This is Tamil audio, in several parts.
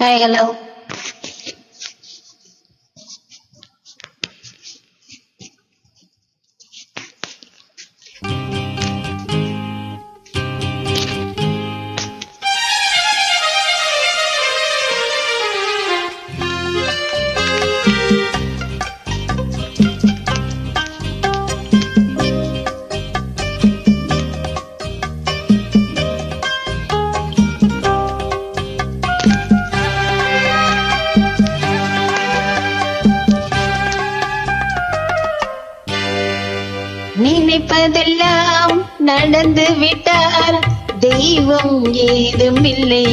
Hi, hello. நினைப்பதெல்லாம் நடந்து விட்டால் தெய்வம் ஏதும் இல்லை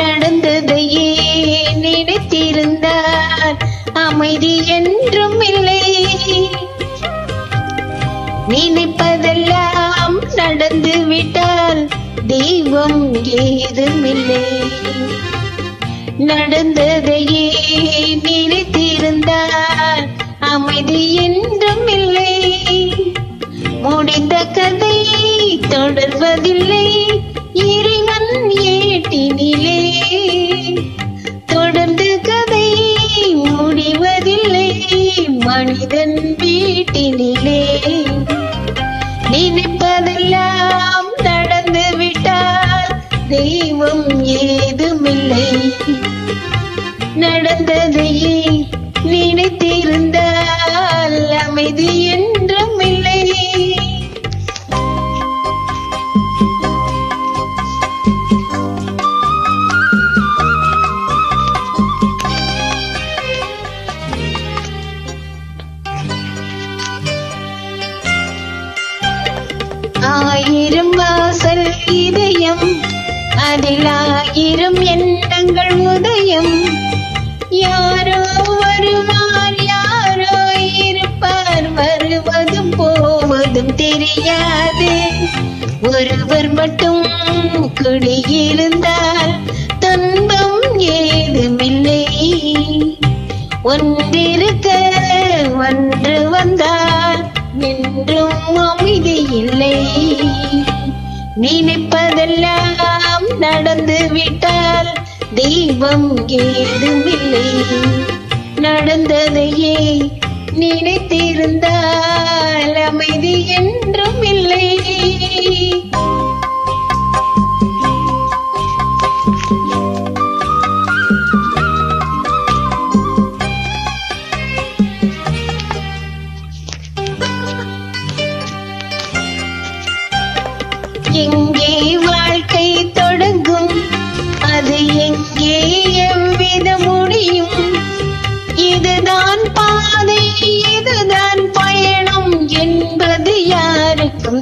நடந்ததையே நினைத்திருந்தால் அமைதி என்றும் இல்லை நினைப்பதெல்லாம் நடந்து விட்டால் தெய்வம் ஏதும் இல்லை நடந்ததையே நினைத்திருந்தால் அமைதி என்றும் இல்லை. முடிந்த கதையை தொடர்வதில்லை. இறைவன் ஏட்டினிலே. தொடர்ந்து கதையை முடிவதில்லை. மனிதன் வீட்டினிலே. நினைப்பதெல்லாம் நடந்து விட்டால் தெய்வம் ஏதுமில்லை. நடந்ததையே நினைத்திருந்தால் அமைதி என்றும் இல்லை. ஆயிரம் வாசல் இதயம் அதில் ஆயிரம் எண்ணங்கள் உதயம். யாரோ வருவார் யாரோ இருப்பார். வருவதும் போவதும் தெரியாது. ஒருவர் மட்டும் குடியிருந்தால் துன்பம் ஏதுமில்லை. ஒன்றிருக்க ஒன்று வந்தால் நின்றும் அமைதி இல்லை. நினைப்பதெல்லாம் நடந்து விட்டால் தெய்வம் ஏதுமில்லை. நடந்ததையே நினைத்திருந்தால் அமைதி என்றும் இல்லை. எங்கே வா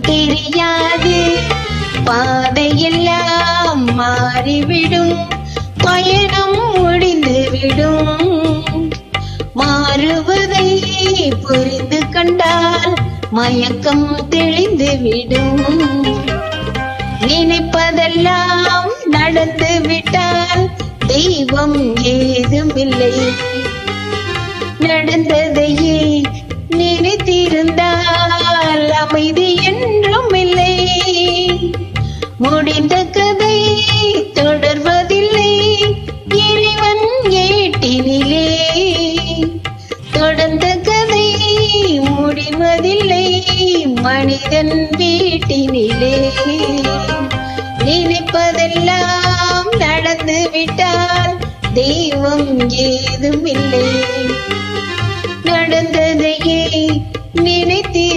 தெரியாது. பாதையெல்லாம் மாறிவிடும். பயணம் முடிந்துவிடும். மாறுவதை புரிந்து கண்டால் மயக்கம் தெளிந்துவிடும். நினைப்பதெல்லாம் நடந்து விட்டால் தெய்வம் ஏதுமில்லை. நடந்ததையே நினைத்திருந்தால் அமைதி முடிந்த கதை தொடர்வதில்லை. இறைவன் ஏட்டினிலே. தொடர்ந்த கதை முடிவதில்லை. மனிதன் வீட்டினிலே. நினைப்பதெல்லாம் நடந்து விட்டால் தெய்வம் ஏதுமில்லை. நினைத்து